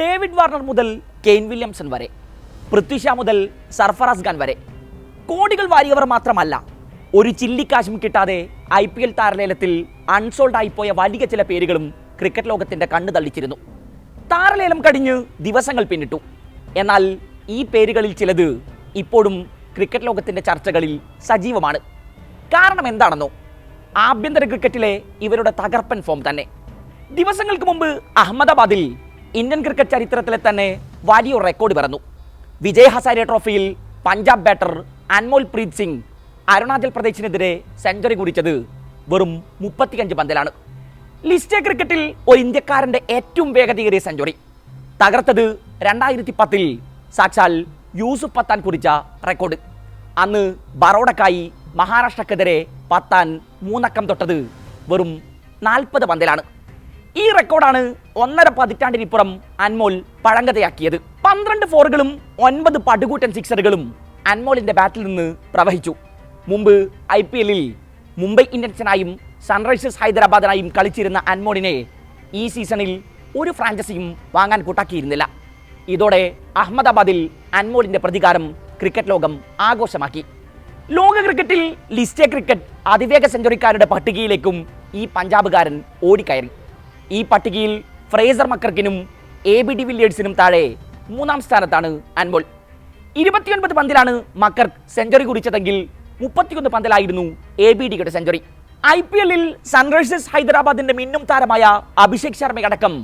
David Warner മുതൽ Kane Williamson വരെ പൃഥ്വിഷ മുതൽ സർഫറാസ് ഖാൻ വരെ. കോടികൾ വാരിയവർ മാത്രമല്ല ഒരു ചില്ലിക്കാശും കിട്ടാതെ ഐ പി എൽ താരലേലത്തിൽ അൺസോൾഡ് ആയിപ്പോയ വലിയ ചില പേരുകളും ക്രിക്കറ്റ് ലോകത്തിന്റെ കണ്ണു തള്ളിച്ചിരുന്നു. താരലേലം കഴിഞ്ഞ് ദിവസങ്ങൾ പിന്നിട്ടു. എന്നാൽ ഈ പേരുകളിൽ ചിലത് ഇപ്പോഴും ക്രിക്കറ്റ് ലോകത്തിന്റെ ചർച്ചകളിൽ സജീവമാണ്. കാരണം എന്താണെന്നോ? ആഭ്യന്തര ക്രിക്കറ്റിലെ ഇവരുടെ തകർപ്പൻ ഫോം തന്നെ. ദിവസങ്ങൾക്ക് മുമ്പ് അഹമ്മദാബാദിൽ ഇന്ത്യൻ ക്രിക്കറ്റ് ചരിത്രത്തിലെ തന്നെ വലിയൊരു റെക്കോർഡ് പിറന്നു. വിജയ് ഹസാരെ ട്രോഫിയിൽ പഞ്ചാബ് ബാറ്റർ അൻമോൽ പ്രീത് സിംഗ് അരുണാചൽ പ്രദേശിനെതിരെ സെഞ്ചുറി കുടിച്ചത് വെറും മുപ്പത്തിയഞ്ച് പന്തിലാണ്. ലിസ്റ്റ് ക്രിക്കറ്റിൽ ഒരു ഇന്ത്യക്കാരന്റെ ഏറ്റവും വേഗതയേറിയ സെഞ്ചുറി തകർത്തത് രണ്ടായിരത്തി പത്തിൽ സാക്ഷാൽ യൂസുഫ് പത്താൻ കുറിച്ച റെക്കോർഡ് അന്ന് ബറോഡക്കായി മഹാരാഷ്ട്രക്കെതിരെ പത്താൻ മൂന്നക്കം തൊട്ടത് വെറും നാൽപ്പത് പന്തിലാണ്. ഈ റെക്കോർഡാണ് ഒന്നര പതിറ്റാണ്ടിനിപ്പുറം അൻമോൽ പഴങ്കതയാക്കിയത് പന്ത്രണ്ട് ഫോറുകളും ഒൻപത് പടുകൂറ്റൻ സിക്സറുകളും അൻമോളിന്റെ ബാറ്റിൽ നിന്ന് പ്രവഹിച്ചു. മുമ്പ് ഐ പി എല്ലിൽ മുംബൈ ഇന്ത്യൻസിനായും സൺറൈസേഴ്സ് ഹൈദരാബാദിനായും കളിച്ചിരുന്ന അൻമോളിനെ ഈ സീസണിൽ ഒരു ഫ്രാഞ്ചൈസിയും വാങ്ങാൻ കൂട്ടാക്കിയിരുന്നില്ല. ഇതോടെ അഹമ്മദാബാദിൽ അൻമോളിന്റെ പ്രതികാരം ക്രിക്കറ്റ് ലോകം ആഘോഷമാക്കി. ലോക ക്രിക്കറ്റിൽ ലിസ്റ്റേ ക്രിക്കറ്റ് അതിവേഗ സെഞ്ചുറിക്കാരുടെ പട്ടികയിലേക്കും ഈ പഞ്ചാബുകാരൻ ഓടിക്കയറി. ഈ പട്ടികയിൽ ഫ്രേസർ മക്കർക്കിനും എ ബി ഡി വില്ലിയേഴ്സിനും താഴെ മൂന്നാം സ്ഥാനത്താണ് അൻമോൾ ഇരുപത്തിയൊൻപത് പന്തിലാണ് മക്കർ സെഞ്ചുറി കുറിച്ചതെങ്കിൽ മുപ്പത്തിയൊന്ന് പന്തിലായിരുന്നു എ ബി ഡിയുടെ സെഞ്ചുറി. ഐ പി എല്ലിൽ സൺറൈസേഴ്സ് ഹൈദരാബാദിന്റെ മിന്നും താരമായ അഭിഷേക് ശർമ്മയടക്കം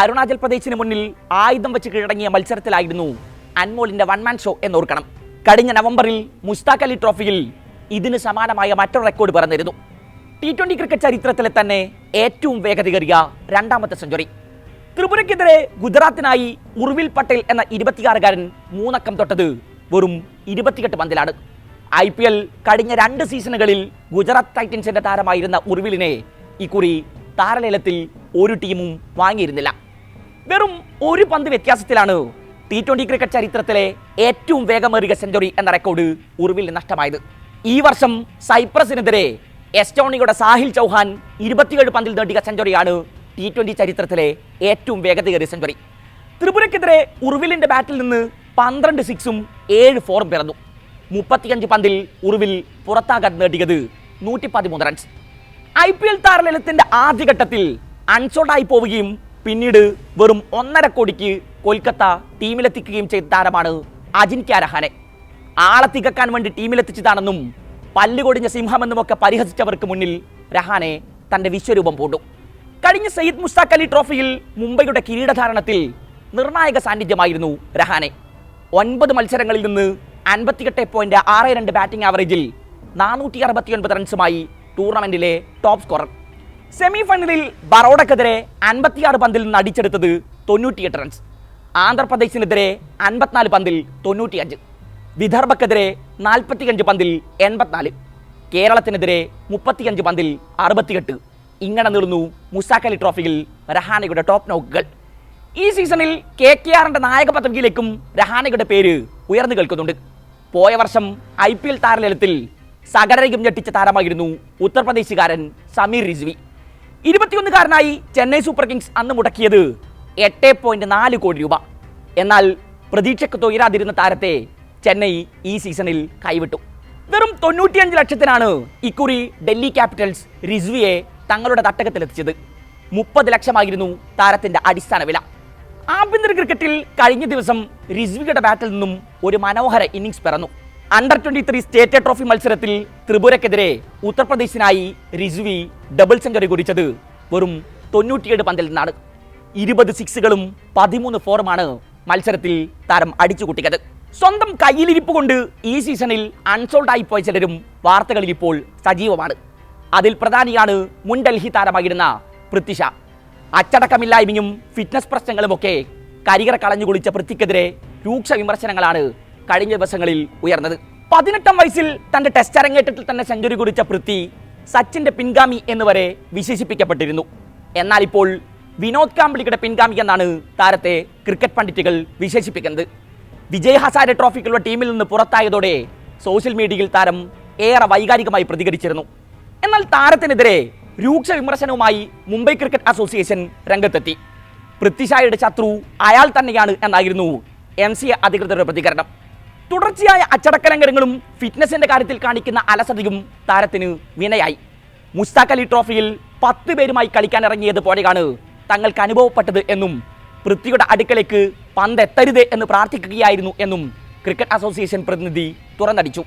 അരുണാചൽ പ്രദേശിന് മുന്നിൽ ആയുധം വെച്ച് കീഴടങ്ങിയ മത്സരത്തിലായിരുന്നു അൻമോളിന്റെ വൺമാൻ ഷോ എന്നോർക്കണം. കഴിഞ്ഞ നവംബറിൽ മുസ്താഖ് അലി ട്രോഫിയിൽ ഇതിന് സമാനമായ മറ്റൊരു റെക്കോർഡ് പിറന്നിരുന്നു. ടി ട്വന്റി ക്രിക്കറ്റ് ചരിത്രത്തിലെ തന്നെ ഏറ്റവും വേഗതയേറിയ രണ്ടാമത്തെ സെഞ്ചുറി ത്രിപുരയ്ക്കെതിരെ ഗുജറാത്തിനായി ഉർവിൽ പട്ടേൽ എന്ന ഇരുപത്തിയാറുകാരൻ മൂന്നക്കം തൊട്ടത് വെറും ഇരുപത്തിയെട്ട് പന്തിലാണ്. ഐ പി എൽ കഴിഞ്ഞ രണ്ട് സീസണുകളിൽ ഗുജറാത്ത് ടൈറ്റൻസിന്റെ താരമായിരുന്ന ഉർവിലിനെ ഇക്കുറി താരലേലത്തിൽ ഒരു ടീമും വാങ്ങിയിരുന്നില്ല. വെറും ഒരു പന്ത് വ്യത്യാസത്തിലാണ് ടി ട്വന്റി ക്രിക്കറ്റ് ചരിത്രത്തിലെ ഏറ്റവും വേഗമേറിയ സെഞ്ചുറി എന്ന റെക്കോർഡ് ഉർവിൽ നഷ്ടമായത്. ഈ വർഷം സൈപ്രസിനെതിരെ എസ്റ്റോണിയുടെ സാഹിൽ ചൗഹാൻ ഇരുപത്തിയേഴ് പന്തിൽ നേടിയ സെഞ്ചുറിയാണ് ടി ട്വന്റി ചരിത്രത്തിലെ ഏറ്റവും വേഗതയേറിയ സെഞ്ചുറി. ത്രിപുരയ്ക്കെതിരെ ഉർവിലിന്റെ ബാറ്റിൽ നിന്ന് പന്ത്രണ്ട് സിക്സും ഏഴ് ഫോറും പിറന്നു. മുപ്പത്തിയഞ്ച് പന്തിൽ ഉറുവിൽ പുറത്താകാൻ നേടിയത് നൂറ്റി പതിമൂന്ന് റൺസ് ഐ പി എൽ താരലത്തിന്റെ ആദ്യഘട്ടത്തിൽ അൺസോൾഡായി പോവുകയും പിന്നീട് വെറും ഒന്നര കോടിക്ക് കൊൽക്കത്ത ടീമിലെത്തിക്കുകയും ചെയ്ത താരമാണ് അജിൻക്യ രഹാനെ ആളെ തികക്കാൻ വേണ്ടി ടീമിലെത്തിച്ചതാണെന്നും പല്ലുകൊടിഞ്ഞ സിംഹമെന്നുമൊക്കെ പരിഹസിച്ചവർക്ക് മുന്നിൽ രഹാനെ തന്റെ വിശ്വരൂപം പൂണ്ടു. കഴിഞ്ഞ സയ്യിദ് മുസ്താഖ് അലി ട്രോഫിയിൽ മുംബൈയുടെ കിരീടധാരണത്തിൽ നിർണായക സാന്നിധ്യമായിരുന്നു രഹാനെ. ഒൻപത് മത്സരങ്ങളിൽ നിന്ന് അൻപത്തിയെട്ട് പോയിന്റ് ആറ് രണ്ട് ബാറ്റിംഗ് ആവറേജിൽ നാനൂറ്റി അറുപത്തിയൊൻപത് റൺസുമായി ടൂർണമെന്റിലെ ടോപ്പ് സ്കോറർ. സെമി ഫൈനലിൽ ബറോഡക്കെതിരെ അൻപത്തിയാറ് പന്തിൽ നിന്ന് അടിച്ചെടുത്തത് തൊണ്ണൂറ്റിയെട്ട് റൺസ്. ആന്ധ്രാപ്രദേശിനെതിരെ അൻപത്തിനാല് പന്തിൽ തൊണ്ണൂറ്റിയഞ്ച്. വിദർഭക്കെതിരെ നാൽപ്പത്തിയഞ്ച് പന്തിൽ എൺപത്തിനാല്. കേരളത്തിനെതിരെ മുപ്പത്തിയഞ്ച് പന്തിൽ അറുപത്തിയെട്ട്. ഇങ്ങനെ നീളുന്നു മുസാക്കലി ട്രോഫിയിൽ രഹാനയുടെ ടോപ്പ് നോക്കുകൾ. ഈ സീസണിൽ കെ കെ ആറിന്റെ നായക പദവിയിലേക്കും രഹാനയുടെ പേര് ഉയർന്നു കേൾക്കുന്നുണ്ട്. പോയ വർഷം ഐ പി എൽ താരലത്തിൽ സകലരെയും ഞെട്ടിച്ച താരമായിരുന്നു ഉത്തർപ്രദേശുകാരൻ സമീർ റിസ്വി. ഇരുപത്തിയൊന്നുകാരനായി ചെന്നൈ സൂപ്പർ കിങ്സ് അന്ന് മുടക്കിയത് എട്ട് പോയിന്റ് നാല് കോടി രൂപ. എന്നാൽ പ്രതീക്ഷയ്ക്ക് തൊയരാതിരുന്ന താരത്തെ ചെന്നൈ ഈ സീസണിൽ കൈവിട്ടു. വെറും തൊണ്ണൂറ്റിയഞ്ച് ലക്ഷത്തിനാണ് ഇക്കുറി ഡൽഹി ക്യാപിറ്റൽസ് റിസ്വിയെ തങ്ങളുടെ തട്ടകത്തിലെത്തിച്ചത്. മുപ്പത് ലക്ഷമായിരുന്നു താരത്തിന്റെ അടിസ്ഥാന വില. ആഭ്യന്തര ക്രിക്കറ്റിൽ കഴിഞ്ഞ ദിവസം റിസ്വിയുടെ ബാറ്റിൽ നിന്നും ഒരു മനോഹര ഇന്നിംഗ്സ് പിറന്നു. Under twenty three state trophy മത്സരത്തിൽ ത്രിപുരക്കെതിരെ ഉത്തർപ്രദേശിനായി റിസ്വി ഡബിൾ സെഞ്ചുറി കുറിച്ചത് വെറും തൊണ്ണൂറ്റിയേഴ് പന്തിൽ നിന്നാണ്. ഇരുപത് സിക്സുകളും പതിമൂന്ന് ഫോറുമാണ് മത്സരത്തിൽ താരം അടിച്ചു കൂട്ടിയത് സ്വന്തം കയ്യിലിരിപ്പ് കൊണ്ട് ഈ സീസണിൽ അൺസോൾഡ് പോയ ചിലരും വാർത്തകളിൽ ഇപ്പോൾ സജീവമാണ്. അതിൽ പ്രധാനിയാണ് മുൻ ഡൽഹി താരമായിരുന്ന പൃഥ്വിഷ. അച്ചടക്കമില്ലായ്മയും ഫിറ്റ്നസ് പ്രശ്നങ്ങളുമൊക്കെ കരികറ കളഞ്ഞു കുളിച്ച പൃഥ്വിക്കെതിരെ രൂക്ഷ വിമർശനങ്ങളാണ് കഴിഞ്ഞ ദിവസങ്ങളിൽ ഉയർന്നത്. പതിനെട്ടാം വയസ്സിൽ തന്റെ ടെസ്റ്റ് അരങ്ങേറ്റത്തിൽ തന്നെ സെഞ്ചുറി കുറിച്ച പൃഥ്വി സച്ചിന്റെ പിൻഗാമി എന്ന് വരെ വിശേഷിപ്പിക്കപ്പെട്ടിരുന്നു. എന്നാൽ ഇപ്പോൾ വിനോദ് കാംബ്ലിയുടെ പിൻഗാമി എന്നാണ് താരത്തെ ക്രിക്കറ്റ് പണ്ഡിറ്റുകൾ വിശേഷിപ്പിക്കുന്നത്. വിജയ് ഹസാരെ ട്രോഫിക്കുള്ള ടീമിൽ നിന്ന് പുറത്തായതോടെ സോഷ്യൽ മീഡിയയിൽ താരം ഏറെ വൈകാരികമായി പ്രതികരിച്ചിരുന്നു. എന്നാൽ താരത്തിനെതിരെ രൂക്ഷ വിമർശനവുമായി മുംബൈ ക്രിക്കറ്റ് അസോസിയേഷൻ രംഗത്തെത്തി. പൃഥ്വിഷായുടെ ശത്രു അയാൾ തന്നെയാണ് എന്നായിരുന്നു എം സി അധികൃതരുടെ പ്രതികരണം. തുടർച്ചയായ അച്ചടക്കലംഘനങ്ങളും ഫിറ്റ്നസിന്റെ കാര്യത്തിൽ കാണിക്കുന്ന അലസതയും താരത്തിന് വിനയായി. മുസ്താഖ് അലി ട്രോഫിയിൽ പത്ത് പേരുമായി കളിക്കാൻ ഇറങ്ങിയത് പോലെയാണ് തങ്ങൾക്ക് അനുഭവപ്പെട്ടത് എന്നും പൃഥ്വിയുടെ അടുക്കലേക്ക് പന്ത് എത്തരുത് എന്ന് പ്രാർത്ഥിക്കുകയായിരുന്നു എന്നും ക്രിക്കറ്റ് അസോസിയേഷൻ പ്രതിനിധി തുറന്നടിച്ചു.